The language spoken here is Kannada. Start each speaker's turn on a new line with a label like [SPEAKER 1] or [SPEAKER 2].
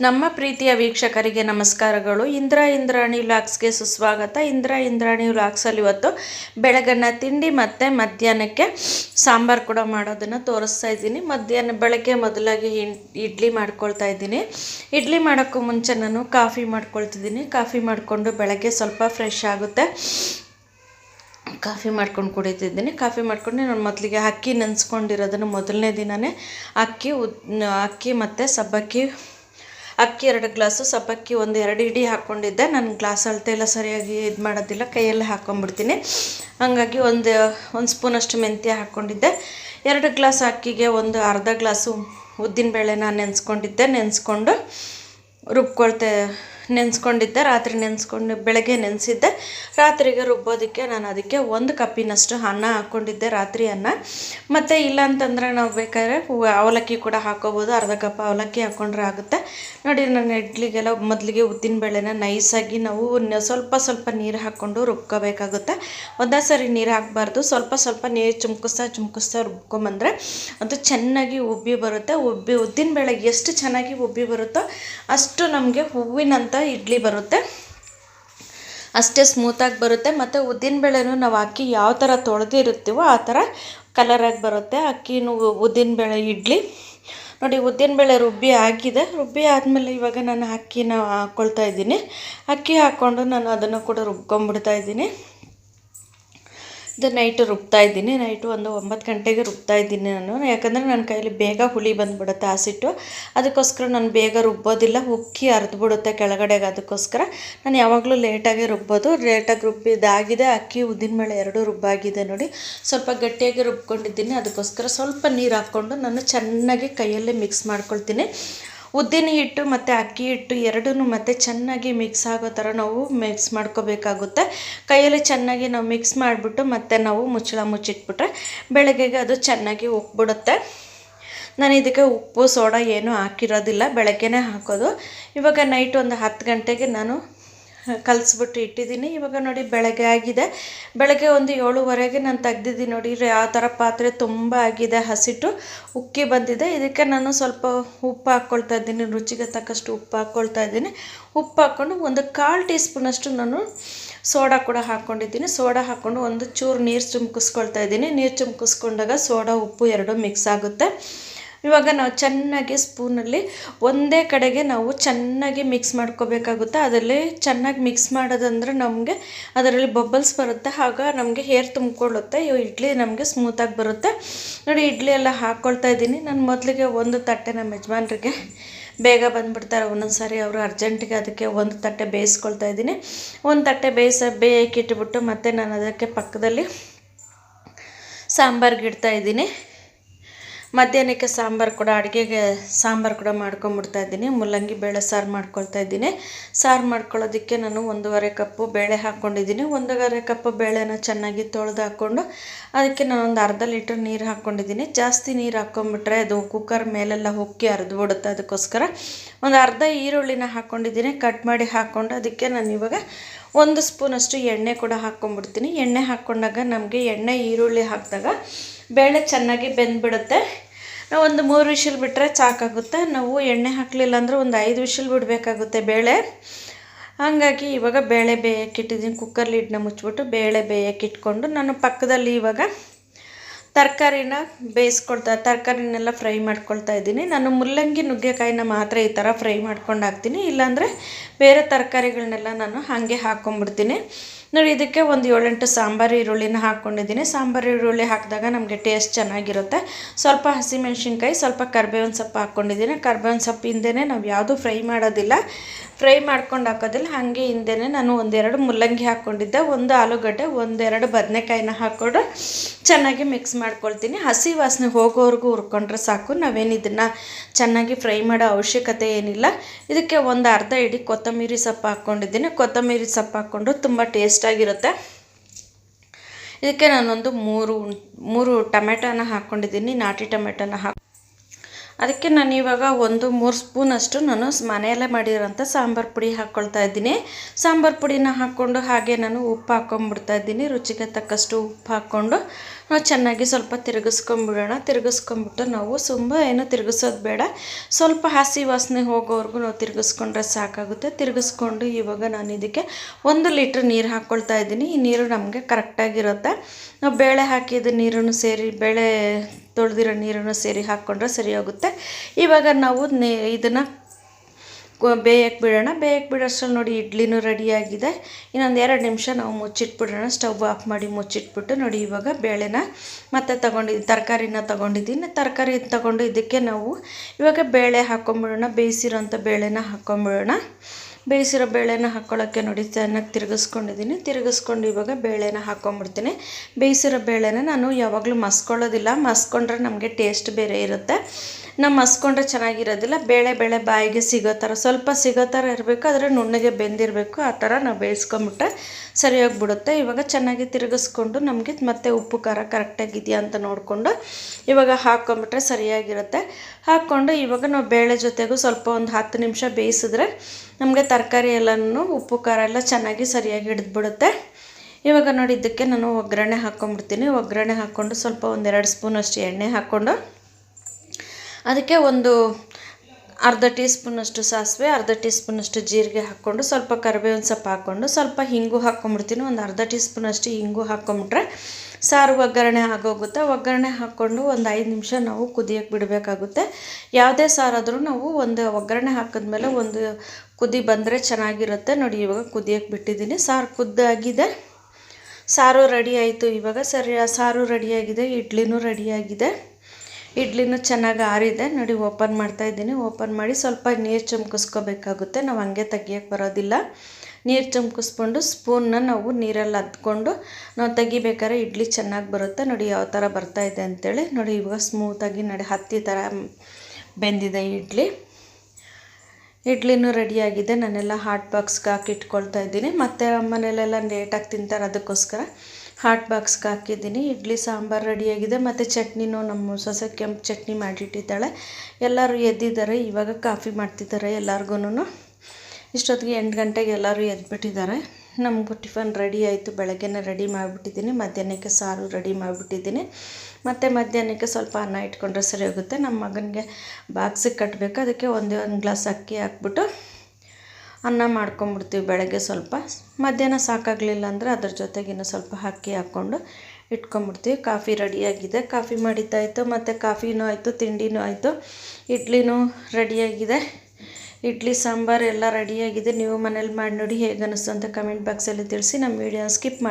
[SPEAKER 1] ನಮ್ಮ ಪ್ರೀತಿಯ ವೀಕ್ಷಕರಿಗೆ ನಮಸ್ಕಾರಗಳು. ಇಂದ್ರ ಇಂದ್ರಾಣಿ ವ್ಲಾಗ್ಸ್ಗೆ ಸುಸ್ವಾಗತ. ಇಂದ್ರ ಇಂದ್ರಾಣಿ ವ್ಲಾಗ್ಸಲ್ಲಿ ಇವತ್ತು ಬೆಳಗನ್ನ ತಿಂಡಿ ಮತ್ತು ಮಧ್ಯಾಹ್ನಕ್ಕೆ ಸಾಂಬಾರು ಕೂಡ ಮಾಡೋದನ್ನು ತೋರಿಸ್ತಾ ಇದ್ದೀನಿ. ಮಧ್ಯಾಹ್ನ ಬೆಳಗ್ಗೆ ಮೊದಲಾಗಿ ಇಡ್ಲಿ ಮಾಡ್ಕೊಳ್ತಾ ಇದ್ದೀನಿ. ಇಡ್ಲಿ ಮಾಡೋಕ್ಕೂ ಮುಂಚೆ ನಾನು ಕಾಫಿ ಮಾಡ್ಕೊಳ್ತಿದ್ದೀನಿ. ಕಾಫಿ ಮಾಡಿಕೊಂಡು ಬೆಳಗ್ಗೆ ಸ್ವಲ್ಪ ಫ್ರೆಶ್ ಆಗುತ್ತೆ. ಕಾಫಿ ಮಾಡ್ಕೊಂಡು ಕುಡಿತಿದ್ದೀನಿ. ಕಾಫಿ ಮಾಡ್ಕೊಂಡು ನಾನು ಮೊದಲಿಗೆ ಅಕ್ಕಿ ನೆನೆಸ್ಕೊಂಡಿರೋದನ್ನು ಮೊದಲನೇ ದಿನವೇ ಅಕ್ಕಿ ಉದ್, ಅಕ್ಕಿ ಮತ್ತು ಸಬ್ಬಕ್ಕಿ ಅಕ್ಕಿ ಎರಡು ಗ್ಲಾಸು, ಸಬ್ಬಕ್ಕಿ ಒಂದು ಎರಡು ಇಡಿ ಹಾಕ್ಕೊಂಡಿದ್ದೆ ನಾನು ಗ್ಲಾಸ್ ಅಳತೆ ಎಲ್ಲ ಸರಿಯಾಗಿ ಇದು ಮಾಡೋದಿಲ್ಲ, ಕೈಯಲ್ಲೇ ಹಾಕ್ಕೊಂಡ್ಬಿಡ್ತೀನಿ ಹಾಗಾಗಿ ಒಂದು ಒಂದು ಸ್ಪೂನಷ್ಟು ಮೆಂತ್ಯ ಹಾಕ್ಕೊಂಡಿದ್ದೆ ಎರಡು ಗ್ಲಾಸ್ ಅಕ್ಕಿಗೆ ಒಂದು ಅರ್ಧ ಗ್ಲಾಸು ನಾನು ನೆನೆಸ್ಕೊಂಡಿದ್ದೆ. ನೆನೆಸ್ಕೊಂಡು ರುಬ್ಕೊಳ್ತೆ ನೆನೆಸ್ಕೊಂಡಿದ್ದೆ, ರಾತ್ರಿ ನೆನೆಸ್ಕೊಂಡು, ಬೆಳಗ್ಗೆ ನೆನೆಸಿದ್ದೆ. ರಾತ್ರಿಗೆ ರುಬ್ಬೋದಕ್ಕೆ ನಾನು ಅದಕ್ಕೆ ಒಂದು ಕಪ್ಪಿನಷ್ಟು ಅನ್ನ ಹಾಕ್ಕೊಂಡಿದ್ದೆ, ರಾತ್ರಿ ಅನ್ನ. ಮತ್ತು ಇಲ್ಲ ಅಂತಂದರೆ ನಾವು ಬೇಕಾದ್ರೆ ಅವಲಕ್ಕಿ ಕೂಡ ಹಾಕೋಬೋದು. ಅರ್ಧ ಕಪ್ ಅವಲಕ್ಕಿ ಹಾಕ್ಕೊಂಡ್ರೆ ಆಗುತ್ತೆ. ನೋಡಿ ನಾನು ಇಡ್ಲಿಗೆಲ್ಲ ಮೊದಲಿಗೆ ಉದ್ದಿನಬೇಳೆನ ನೈಸಾಗಿ ನಾವು ಸ್ವಲ್ಪ ಸ್ವಲ್ಪ ನೀರು ಹಾಕ್ಕೊಂಡು ರುಬ್ಕೋಬೇಕಾಗುತ್ತೆ. ಒಂದೇ ಸರಿ ನೀರು ಹಾಕಬಾರ್ದು. ಸ್ವಲ್ಪ ಸ್ವಲ್ಪ ನೀರು ಚುಮ್ಕಿಸ್ತಾ ಚುಮ್ಕಿಸ್ತಾ ರುಬ್ಕೊಂಬಂದ್ರೆ ಅದು ಚೆನ್ನಾಗಿ ಉಬ್ಬಿ ಬರುತ್ತೆ. ಉಬ್ಬಿ ಉದ್ದಿನಬೇಳೆ ಎಷ್ಟು ಚೆನ್ನಾಗಿ ಉಬ್ಬಿ ಬರುತ್ತೋ ಅಷ್ಟು ನಮಗೆ ಹೂವಿನಂಥ ಇಡ್ಲಿ ಬರುತ್ತೆ. ಅಷ್ಟೇ ಸ್ಮೂತಾಗಿ ಬರುತ್ತೆ. ಮತ್ತು ಉದ್ದಿನಬೇಳೆನೂ ನಾವು ಅಕ್ಕಿ ಯಾವ ಥರ ತೊಳೆದಿರುತ್ತೀವೋ ಆ ಥರ ಕಲರಾಗಿ ಬರುತ್ತೆ. ಅಕ್ಕಿನೂ ಉದ್ದಿನ ಬೇಳೆ ಇಡ್ಲಿ. ನೋಡಿ ಉದ್ದಿನ ಬೇಳೆ ರುಬ್ಬಿ ಆಗಿದೆ. ರುಬ್ಬಿ ಆದಮೇಲೆ ಇವಾಗ ನಾನು ಅಕ್ಕಿನ ಹಾಕ್ಕೊಳ್ತಾ ಇದ್ದೀನಿ. ಅಕ್ಕಿ ಹಾಕ್ಕೊಂಡು ನಾನು ಅದನ್ನು ಕೂಡ ರುಬ್ಕೊಂಡ್ಬಿಡ್ತಾ ಇದ್ದೀನಿ. ಇದು ನೈಟು ರುಬ್ತಾ ಇದ್ದೀನಿ. ನೈಟು ಒಂದು ಒಂಬತ್ತು ಗಂಟೆಗೆ ರುಬ್ತಾ ಇದ್ದೀನಿ ನಾನು. ಯಾಕಂದರೆ ನನ್ನ ಕೈಯಲ್ಲಿ ಬೇಗ ಹುಳಿ ಬಂದುಬಿಡುತ್ತೆ ಹಸಿಟ್ಟು ಅದಕ್ಕೋಸ್ಕರ ನಾನು ಬೇಗ ರುಬ್ಬೋದಿಲ್ಲ. ಉಕ್ಕಿ ಅರ್ದ್ಬಿಡುತ್ತೆ ಕೆಳಗಡೆಗೆ ಅದಕ್ಕೋಸ್ಕರ. ನಾನು ಯಾವಾಗಲೂ ಲೇಟಾಗಿ ರುಬ್ಬೋದು. ಲೇಟಾಗಿ ರುಬ್ಬಿದಾಗಿದೆ. ಅಕ್ಕಿ ಉದ್ದಿನಬೇಳೆ ಎರಡೂ ರುಬ್ಬಾಗಿದೆ ನೋಡಿ. ಸ್ವಲ್ಪ ಗಟ್ಟಿಯಾಗಿ ರುಬ್ಕೊಂಡಿದ್ದೀನಿ. ಅದಕ್ಕೋಸ್ಕರ ಸ್ವಲ್ಪ ನೀರು ಹಾಕ್ಕೊಂಡು ನಾನು ಚೆನ್ನಾಗಿ ಕೈಯಲ್ಲೇ ಮಿಕ್ಸ್ ಮಾಡ್ಕೊಳ್ತೀನಿ. ಉದ್ದಿನ ಹಿಟ್ಟು ಮತ್ತು ಅಕ್ಕಿ ಹಿಟ್ಟು ಎರಡೂ ಮತ್ತೆ ಚೆನ್ನಾಗಿ ಮಿಕ್ಸ್ ಆಗೋ ಥರ ನಾವು ಮಿಕ್ಸ್ ಮಾಡ್ಕೋಬೇಕಾಗುತ್ತೆ. ಕೈಯಲ್ಲಿ ಚೆನ್ನಾಗಿ ನಾವು ಮಿಕ್ಸ್ ಮಾಡಿಬಿಟ್ಟು ಮತ್ತೆ ನಾವು ಮುಚ್ಚಳ ಮುಚ್ಚಿಟ್ಬಿಟ್ರೆ ಬೆಳಗ್ಗೆಗೆ ಅದು ಚೆನ್ನಾಗಿ ಉಕ್ಬಿಡುತ್ತೆ. ನಾನು ಇದಕ್ಕೆ ಉಪ್ಪು, ಸೋಡಾ ಏನೂ ಹಾಕಿರೋದಿಲ್ಲ, ಬೆಳಗ್ಗೆನೇ ಹಾಕೋದು. ಇವಾಗ ನೈಟ್ ಒಂದು ಹತ್ತು ಗಂಟೆಗೆ ನಾನು ಕಲಿಸ್ಬಿಟ್ಟು ಇಟ್ಟಿದ್ದೀನಿ. ಇವಾಗ ನೋಡಿ ಬೆಳಗ್ಗೆ ಆಗಿದೆ. ಬೆಳಗ್ಗೆ ಒಂದು ಏಳುವರೆಗೆ ನಾನು ತೆಗ್ದಿದ್ದೀನಿ ನೋಡಿ. ಯಾವ ಥರ ಪಾತ್ರೆ ತುಂಬ ಆಗಿದೆ ಹಸಿಟ್ಟು ಉಕ್ಕಿ ಬಂದಿದೆ. ಇದಕ್ಕೆ ನಾನು ಸ್ವಲ್ಪ ಉಪ್ಪು ಹಾಕ್ಕೊಳ್ತಾ ಇದ್ದೀನಿ. ರುಚಿಗೆ ತಕ್ಕಷ್ಟು ಉಪ್ಪು ಹಾಕ್ಕೊಳ್ತಾ ಇದ್ದೀನಿ. ಉಪ್ಪು ಹಾಕ್ಕೊಂಡು ಒಂದು ಕಾಲು ಟೀ ಸ್ಪೂನಷ್ಟು ನಾನು ಸೋಡಾ ಕೂಡ ಹಾಕ್ಕೊಂಡಿದ್ದೀನಿ ಸೋಡಾ ಹಾಕ್ಕೊಂಡು ಒಂದು ಚೂರು ನೀರು ಚುಮ್ಕಿಸ್ಕೊಳ್ತಾ ಇದ್ದೀನಿ. ನೀರು ಚುಮ್ಕಿಸ್ಕೊಂಡಾಗ ಸೋಡಾ, ಉಪ್ಪು ಎರಡೂ ಮಿಕ್ಸ್ ಆಗುತ್ತೆ. ಇವಾಗ ನಾವು ಚೆನ್ನಾಗಿ ಸ್ಪೂನಲ್ಲಿ ಒಂದೇ ಕಡೆಗೆ ನಾವು ಚೆನ್ನಾಗಿ ಮಿಕ್ಸ್ ಮಾಡ್ಕೋಬೇಕಾಗುತ್ತೆ. ಅದರಲ್ಲಿ ಚೆನ್ನಾಗಿ ಮಿಕ್ಸ್ ಮಾಡೋದಂದ್ರೆ ನಮಗೆ ಅದರಲ್ಲಿ ಬಬ್ಬಲ್ಸ್ ಬರುತ್ತೆ, ಆಗ ನಮಗೆ ಹೇರ್ ತುಂಬಿಕೊಳ್ಳುತ್ತೆ ಇಡ್ಲಿ ನಮಗೆ ಸ್ಮೂತಾಗಿ ಬರುತ್ತೆ. ನೋಡಿ, ಇಡ್ಲಿ ಎಲ್ಲ ಹಾಕ್ಕೊಳ್ತಾ ಇದ್ದೀನಿ. ನಾನು ಮೊದಲಿಗೆ ಒಂದು ತಟ್ಟೆ ನಮ್ಮ ಯಜಮಾನ್ರಿಗೆ ಬೇಗ ಬಂದುಬಿಡ್ತಾರೆ. ಒಂದೊಂದು ಸಾರಿ ಅವರು ಅರ್ಜೆಂಟಿಗೆ ಅದಕ್ಕೆ ಒಂದು ತಟ್ಟೆ ಬೇಯಿಸ್ಕೊಳ್ತಾ ಇದ್ದೀನಿ. ಒಂದು ತಟ್ಟೆ ಬೇಯಿಸ ಬೇಯಕ್ಕಿಟ್ಬಿಟ್ಟು ಮತ್ತು ನಾನು ಅದಕ್ಕೆ ಪಕ್ಕದಲ್ಲಿ ಸಾಂಬಾರ್ಗೆ ಇಡ್ತಾ ಇದ್ದೀನಿ. ಮಧ್ಯಾಹ್ನಕ್ಕೆ ಸಾಂಬಾರು ಕೂಡ, ಅಡುಗೆಗೆ ಸಾಂಬಾರು ಕೂಡ ಮಾಡ್ಕೊಂಬಿಡ್ತಾ ಇದ್ದೀನಿ. ಮುಲ್ಲಂಗಿ ಬೇಳೆ ಸಾರು ಮಾಡ್ಕೊಳ್ತಾ ಇದ್ದೀನಿ. ಸಾರು ಮಾಡ್ಕೊಳ್ಳೋದಕ್ಕೆ ನಾನು ಒಂದೂವರೆ ಕಪ್ಪು ಬೇಳೆ ಹಾಕ್ಕೊಂಡಿದ್ದೀನಿ. ಒಂದೂವರೆ ಕಪ್ಪು ಬೇಳೆನ ಚೆನ್ನಾಗಿ ತೊಳೆದು ಹಾಕ್ಕೊಂಡು ಅದಕ್ಕೆ ನಾನು ಒಂದು ಅರ್ಧ ಲೀಟ್ರ್ ನೀರು ಹಾಕ್ಕೊಂಡಿದ್ದೀನಿ. ಜಾಸ್ತಿ ನೀರು ಹಾಕ್ಕೊಂಬಿಟ್ರೆ ಅದು ಕುಕ್ಕರ್ ಮೇಲೆಲ್ಲ ಉಕ್ಕಿ ಹರಿದ್ಬಿಡುತ್ತೆ ಅದಕ್ಕೋಸ್ಕರ. ಒಂದು ಅರ್ಧ ಈರುಳ್ಳಿನ ಹಾಕ್ಕೊಂಡಿದ್ದೀನಿ. ಕಟ್ ಮಾಡಿ ಹಾಕ್ಕೊಂಡು ಅದಕ್ಕೆ ನಾನು ಇವಾಗ ಒಂದು ಸ್ಪೂನಷ್ಟು ಎಣ್ಣೆ ಕೂಡ ಹಾಕ್ಕೊಂಬಿಡ್ತೀನಿ. ಎಣ್ಣೆ ಹಾಕ್ಕೊಂಡಾಗ ನಮಗೆ ಎಣ್ಣೆ ಈರುಳ್ಳಿ ಹಾಕಿದಾಗ ಬೇಳೆ ಚೆನ್ನಾಗಿ ಬೆಂದ್ಬಿಡುತ್ತೆ. ನಾವು ಒಂದು ಮೂರು ವಿಷಲ್ ಬಿಟ್ಟರೆ ಸಾಕಾಗುತ್ತೆ. ನಾವು ಎಣ್ಣೆ ಹಾಕಲಿಲ್ಲ ಅಂದರೆ ಒಂದು ಐದು ವಿಷಲ್ ಬಿಡಬೇಕಾಗುತ್ತೆ ಬೇಳೆ. ಹಾಗಾಗಿ ಇವಾಗ ಬೇಳೆ ಬೇಯಕ್ಕಿಟ್ಟಿದ್ದೀನಿ ಕುಕ್ಕರ್ ಲೀಡ್ನ ಮುಚ್ಚಿಬಿಟ್ಟು ಬೇಳೆ ಬೇಯಕ್ಕಿಟ್ಕೊಂಡು ನಾನು ಪಕ್ಕದಲ್ಲಿ ಇವಾಗ ತರಕಾರಿನ ಬೇಯಿಸ್ಕೊಳ್ತಾ, ತರಕಾರಿನೆಲ್ಲ ಫ್ರೈ ಮಾಡ್ಕೊಳ್ತಾ ಇದ್ದೀನಿ. ನಾನು ಮುಲ್ಲಂಗಿ ನುಗ್ಗೆಕಾಯಿನ ಮಾತ್ರ ಈ ಥರ ಫ್ರೈ ಮಾಡ್ಕೊಂಡು ಹಾಕ್ತೀನಿ. ಇಲ್ಲಾಂದರೆ ಬೇರೆ ತರಕಾರಿಗಳನ್ನೆಲ್ಲ ನಾನು ಹಾಗೆ ಹಾಕ್ಕೊಂಬಿಡ್ತೀನಿ ನೋಡಿ, ಇದಕ್ಕೆ ಒಂದು ಏಳೆಂಟು ಸಾಂಬಾರು ಈರುಳ್ಳಿನ ಹಾಕ್ಕೊಂಡಿದ್ದೀನಿ. ಸಾಂಬಾರು ಈರುಳ್ಳಿ ಹಾಕಿದಾಗ ನಮಗೆ ಟೇಸ್ಟ್ ಚೆನ್ನಾಗಿರುತ್ತೆ. ಸ್ವಲ್ಪ ಹಸಿಮೆಣ್ಸಿನ್ಕಾಯಿ, ಸ್ವಲ್ಪ ಕರ್ಬೇವಿನ ಸೊಪ್ಪು ಹಾಕ್ಕೊಂಡಿದ್ದೀನಿ. ಕರ್ಬೇವಿನ ಸೊಪ್ಪು ಹಿಂದೆನೇ ನಾವು ಯಾವುದೂ ಫ್ರೈ ಮಾಡೋದಿಲ್ಲ. ಫ್ರೈ ಮಾಡ್ಕೊಂಡು ಹಾಕೋದಿಲ್ಲ. ಹಾಗೆ ಹಿಂದೆನೇ ನಾನು ಒಂದೆರಡು ಮುಲ್ಲಂಗಿ ಹಾಕ್ಕೊಂಡಿದ್ದೆ. ಒಂದು ಆಲೂಗಡ್ಡೆ, ಒಂದೆರಡು ಬದನೆಕಾಯಿನ ಹಾಕ್ಕೊಂಡು ಚೆನ್ನಾಗಿ ಮಿಕ್ಸ್ ಮಾಡ್ಕೊಳ್ತೀನಿ. ಹಸಿ ವಾಸನೆ ಹೋಗೋವರೆಗೂ ಹುರ್ಕೊಂಡ್ರೆ ಸಾಕು. ನಾವೇನು ಇದನ್ನು ಚೆನ್ನಾಗಿ ಫ್ರೈ ಮಾಡೋ ಅವಶ್ಯಕತೆ ಏನಿಲ್ಲ. ಇದಕ್ಕೆ ಒಂದು ಅರ್ಧ ಇಡೀ ಕೊತ್ತಂಬರಿ ಸೊಪ್ಪು ಹಾಕ್ಕೊಂಡಿದ್ದೀನಿ. ಕೊತ್ತಂಬರಿ ಸೊಪ್ಪು ಹಾಕ್ಕೊಂಡು ತುಂಬ ಟೇಸ್ಟಾಗಿರುತ್ತೆ ಇದಕ್ಕೆ ನಾನೊಂದು ಮೂರು ಮೂರು ಟೊಮೆಟೋನ ಹಾಕ್ಕೊಂಡಿದ್ದೀನಿ ನಾಟಿ ಟೊಮೆಟೋನ ಹಾಕಿ ಅದಕ್ಕೆ ನಾನು ಇವಾಗ ಒಂದು ಮೂರು ಸ್ಪೂನಷ್ಟು ನಾನು ಮನೆಯಲ್ಲೇ ಮಾಡಿರೋಂಥ ಸಾಂಬಾರು ಪುಡಿ ಹಾಕ್ಕೊಳ್ತಾ ಇದ್ದೀನಿ. ಸಾಂಬಾರು ಪುಡಿನ ಹಾಕ್ಕೊಂಡು ಹಾಗೆ ನಾನು ಉಪ್ಪು ಹಾಕ್ಕೊಂಬಿಡ್ತಾ ಇದ್ದೀನಿ, ರುಚಿಗೆ ತಕ್ಕಷ್ಟು ಉಪ್ಪು ಹಾಕ್ಕೊಂಡು. ಚೆನ್ನಾಗಿ ಸ್ವಲ್ಪ ತಿರುಗಿಸ್ಕೊಂಬಿಡೋಣ. ತಿರುಗಿಸ್ಕೊಂಬಿಟ್ಟು ನಾವು ತುಂಬ ಏನು ತಿರುಗಿಸೋದು ಬೇಡ. ಸ್ವಲ್ಪ ಹಸಿ ವಾಸನೆ ಹೋಗೋವರೆಗೂ ನಾವು ತಿರುಗಿಸ್ಕೊಂಡ್ರೆ ಸಾಕಾಗುತ್ತೆ. ತಿರುಗಿಸ್ಕೊಂಡು ಇವಾಗ ನಾನು ಇದಕ್ಕೆ ಒಂದು ಲೀಟ್ರ್ ನೀರು ಹಾಕ್ಕೊಳ್ತಾ ಇದ್ದೀನಿ. ಈ ನೀರು ನಮಗೆ ಕರೆಕ್ಟಾಗಿರುತ್ತೆ ನಾವು ಬೇಳೆ ಹಾಕಿದ ನೀರನ್ನು ಸೇರಿ, ಬೇಳೆ ತೊಳೆದಿರೋ ನೀರನ್ನು ಸೇರಿ ಹಾಕ್ಕೊಂಡ್ರೆ ಸರಿ ಹೋಗುತ್ತೆ ಇವಾಗ ನಾವು ನೀ ಇದನ್ನು ಬೇಯಕ್ಕೆ ಬಿಡೋಣ. ಬೇಯಕ್ಕೆ ಬಿಡೋಷ್ಟ್ರಲ್ಲಿ ನೋಡಿ ಇಡ್ಲಿನೂ ರೆಡಿಯಾಗಿದೆ. ಇನ್ನೊಂದು ಎರಡು ನಿಮಿಷ ನಾವು ಮುಚ್ಚಿಟ್ಬಿಡೋಣ. ಸ್ಟವ್ ಆಫ್ ಮಾಡಿ ಮುಚ್ಚಿಟ್ಬಿಟ್ಟು ನೋಡಿ ಇವಾಗ ಬೇಳೆನ ಮತ್ತೆ ತಗೊಂಡಿದ್ದೀನಿ ತರಕಾರಿನ ತಗೊಂಡಿದ್ದೀನಿ. ತರಕಾರಿ ತಗೊಂಡು ಇದಕ್ಕೆ ನಾವು ಇವಾಗ ಬೇಳೆ ಹಾಕೊಂಬಿಡೋಣ. ಬೇಯಿಸಿರೋಂಥ ಬೇಳೆನ ಹಾಕ್ಕೊಂಬಿಡೋಣ ಬೇಯಿಸಿರೋ ಬೇಳೆನ ಹಾಕ್ಕೊಳ್ಳೋಕ್ಕೆ ನೋಡಿ ಚೆನ್ನಾಗಿ ತಿರುಗಿಸ್ಕೊಂಡಿದ್ದೀನಿ. ತಿರುಗಿಸ್ಕೊಂಡು ಇವಾಗ ಬೇಳೆನ ಹಾಕ್ಕೊಂಬಿಡ್ತೀನಿ ಬೇಯಿಸಿರೋ ಬೇಳೆನ ನಾನು ಯಾವಾಗಲೂ ಮಸ್ಕೊಳ್ಳೋದಿಲ್ಲ. ಮಸ್ಕೊಂಡ್ರೆ ನಮಗೆ ಟೇಸ್ಟ್ ಬೇರೆ ಇರುತ್ತೆ. ನಾವು ಮಸ್ಕೊಂಡ್ರೆ ಚೆನ್ನಾಗಿರೋದಿಲ್ಲ. ಬೇಳೆ ಬೇಳೆ ಬಾಯಿಗೆ ಸಿಗೋ ಥರ, ಸ್ವಲ್ಪ ಸಿಗೋ ಥರ ಇರಬೇಕು, ಆದರೆ ನುಣ್ಣಗೆ ಬೆಂದಿರಬೇಕು, ಆ ಥರ ನಾವು ಬೇಯಿಸ್ಕೊಂಬಿಟ್ರೆ ಸರಿಯಾಗಿಬಿಡುತ್ತೆ. ಇವಾಗ ಚೆನ್ನಾಗಿ ತಿರುಗಿಸ್ಕೊಂಡು ನಮಗೆ ಮತ್ತೆ ಉಪ್ಪು, ಖಾರ ಕರೆಕ್ಟಾಗಿದೆಯಾ ಅಂತ ನೋಡಿಕೊಂಡು ಇವಾಗ ಹಾಕ್ಕೊಂಬಿಟ್ರೆ ಸರಿಯಾಗಿರುತ್ತೆ. ಹಾಕ್ಕೊಂಡು ಇವಾಗ ನಾವು ಬೇಳೆ ಜೊತೆಗೂ ಸ್ವಲ್ಪ ಒಂದು ಹತ್ತು ನಿಮಿಷ ಬೇಯಿಸಿದ್ರೆ ನಮಗೆ ತರಕಾರಿ ಎಲ್ಲನೂ ಉಪ್ಪು, ಖಾರ ಎಲ್ಲ ಚೆನ್ನಾಗಿ ಸರಿಯಾಗಿ ಹಿಡಿದ್ಬಿಡುತ್ತೆ. ಇವಾಗ ನೋಡಿ, ಇದಕ್ಕೆ ನಾನು ಒಗ್ಗರಣೆ ಹಾಕ್ಕೊಂಬಿಡ್ತೀನಿ. ಒಗ್ಗರಣೆ ಹಾಕ್ಕೊಂಡು ಸ್ವಲ್ಪ ಒಂದೆರಡು ಸ್ಪೂನಷ್ಟು ಎಣ್ಣೆ ಹಾಕ್ಕೊಂಡು ಅದಕ್ಕೆ ಒಂದು ಅರ್ಧ ಟೀ ಸ್ಪೂನಷ್ಟು ಸಾಸಿವೆ, ಅರ್ಧ ಟೀ ಸ್ಪೂನಷ್ಟು ಜೀರಿಗೆ ಹಾಕ್ಕೊಂಡು ಸ್ವಲ್ಪ ಕರಿಬೇವಿನ ಸೊಪ್ಪು ಹಾಕ್ಕೊಂಡು ಸ್ವಲ್ಪ ಹಿಂಗು ಹಾಕ್ಕೊಂಬಿಡ್ತೀನಿ. ಒಂದು ಅರ್ಧ ಟೀ ಸ್ಪೂನಷ್ಟು ಹಿಂಗು ಹಾಕ್ಕೊಂಬಿಟ್ರೆ ಸಾರು ಒಗ್ಗರಣೆ ಆಗೋಗುತ್ತೆ. ಒಗ್ಗರಣೆ ಹಾಕ್ಕೊಂಡು ಒಂದು ಐದು ನಿಮಿಷ ನಾವು ಕುದಿಯೋಕ್ಕೆ ಬಿಡಬೇಕಾಗುತ್ತೆ. ಯಾವುದೇ ಸಾರಾದರೂ ನಾವು ಒಂದು ಒಗ್ಗರಣೆ ಹಾಕಿದ್ಮೇಲೆ ಒಂದು ಕುದಿ ಬಂದರೆ ಚೆನ್ನಾಗಿರುತ್ತೆ. ನೋಡಿ, ಇವಾಗ ಕುದಿಯೋಕ್ಕೆ ಬಿಟ್ಟಿದ್ದೀನಿ. ಸಾರು ಕುದ್ದಾಗಿದೆ. ಸಾರು ರೆಡಿ ಆಯಿತು. ಇವಾಗ ಸರಿ ಸಾರು ರೆಡಿಯಾಗಿದೆ, ಇಡ್ಲಿನೂ ರೆಡಿಯಾಗಿದೆ. ಇಡ್ಲಿನೂ ಚೆನ್ನಾಗಿ ಆರಿದೆ. ನೋಡಿ, ಓಪನ್ ಮಾಡ್ತಾ ಇದ್ದೀನಿ. ಓಪನ್ ಮಾಡಿ ಸ್ವಲ್ಪ ನೀರು ಚುಮ್ಕಿಸ್ಕೋಬೇಕಾಗುತ್ತೆ. ನಾವು ಹಂಗೆ ತೆಗಿಯೋಕ್ಕೆ ಬರೋದಿಲ್ಲ. ನೀರು ಚುಮ್ಕಿಸ್ಕೊಂಡು ಸ್ಪೂನ್ನ ನಾವು ನೀರಲ್ಲಿ ಹತ್ಕೊಂಡು ನಾವು ತೆಗಿಬೇಕಾದ್ರೆ ಇಡ್ಲಿ ಚೆನ್ನಾಗಿ ಬರುತ್ತೆ. ನೋಡಿ, ಯಾವ ಥರ ಬರ್ತಾ ಇದೆ ಅಂತೇಳಿ. ನೋಡಿ, ಇವಾಗ ಸ್ಮೂತಾಗಿ ನೋಡಿ ಹತ್ತಿ ಥರ ಬೆಂದಿದೆ ಇಡ್ಲಿ. ಇಡ್ಲಿನೂ ರೆಡಿಯಾಗಿದೆ ನಾನೆಲ್ಲ ಹಾಟ್ ಬಾಕ್ಸ್ಗೆ ಹಾಕಿ ಇಟ್ಕೊಳ್ತಾ ಇದ್ದೀನಿ. ಮತ್ತು ಮನೇಲೆಲ್ಲ ಲೇಟಾಗಿ ತಿಂತಾರೆ ಅದಕ್ಕೋಸ್ಕರ. ಹಾಟ್ ಬಾಕ್ಸ್ಗೆ ಹಾಕಿದ್ದೀನಿ. ಇಡ್ಲಿ, ಸಾಂಬಾರು ರೆಡಿಯಾಗಿದೆ ಮತ್ತು ಚಟ್ನಿನೂ ನಮ್ಮ ಸೊಸೆ ಕೆಂಪು ಚಟ್ನಿ ಮಾಡಿಟ್ಟಿದ್ದಾಳೆ. ಎಲ್ಲರೂ ಎದ್ದಿದ್ದಾರೆ. ಇವಾಗ ಕಾಫಿ ಮಾಡ್ತಿದ್ದಾರೆ ಎಲ್ಲರಿಗೂ ಇಷ್ಟೊತ್ತಿಗೆ ಎಂಟು ಗಂಟೆಗೆ ಎಲ್ಲರೂ ಎದ್ಬಿಟ್ಟಿದ್ದಾರೆ. ನಮಗೂ ಟಿಫನ್ ರೆಡಿ ಆಯಿತು. ಬೆಳಗ್ಗೆನೇ ರೆಡಿ ಮಾಡಿಬಿಟ್ಟಿದ್ದೀನಿ. ಮಧ್ಯಾಹ್ನಕ್ಕೆ ಸಾರು ರೆಡಿ ಮಾಡಿಬಿಟ್ಟಿದ್ದೀನಿ. ಮತ್ತು ಮಧ್ಯಾಹ್ನಕ್ಕೆ ಸ್ವಲ್ಪ ಅನ್ನ ಇಟ್ಕೊಂಡ್ರೆ ಸರಿ ಹೋಗುತ್ತೆ. ನಮ್ಮ ಮಗನಿಗೆ ಬಾಕ್ಸಿಗೆ ಕಟ್ಟಬೇಕು ಅದಕ್ಕೆ ಒಂದೇ ಒಂದು ಗ್ಲಾಸ್ ಅಕ್ಕಿ ಹಾಕ್ಬಿಟ್ಟು ಅನ್ನ ಮಾಡ್ಕೊಂಬಿಡ್ತೀವಿ ಬೆಳಗ್ಗೆ ಸ್ವಲ್ಪ. ಮಧ್ಯಾಹ್ನ ಸಾಕಾಗಲಿಲ್ಲ ಅಂದರೆ ಅದ್ರ ಜೊತೆಗೆ ಇನ್ನೂ ಸ್ವಲ್ಪ ಅಕ್ಕಿ ಹಾಕ್ಕೊಂಡು ಇಟ್ಕೊಂಬಿಡ್ತೀವಿ. ಕಾಫಿ ರೆಡಿಯಾಗಿದೆ. ಕಾಫಿ ಮಾಡಿದ್ದಾಯಿತು ಮತ್ತು ಕಾಫಿನೂ ಆಯಿತು, ತಿಂಡಿನೂ ಆಯಿತು. ಇಡ್ಲಿನೂ ರೆಡಿಯಾಗಿದೆ. ಇಡ್ಲಿ, ಸಾಂಬಾರು ಎಲ್ಲ ರೆಡಿಯಾಗಿದೆ. ನೀವು ಮನೇಲಿ ಮಾಡಿ ನೋಡಿ ಹೇಗೆ ಅನ್ನಿಸ್ತು ಅಂತ ಕಮೆಂಟ್ ಬಾಕ್ಸಲ್ಲಿ ತಿಳಿಸಿ. ನಮ್ಮ ವೀಡಿಯೋನ ಸ್ಕಿಪ್ ಮಾಡಿ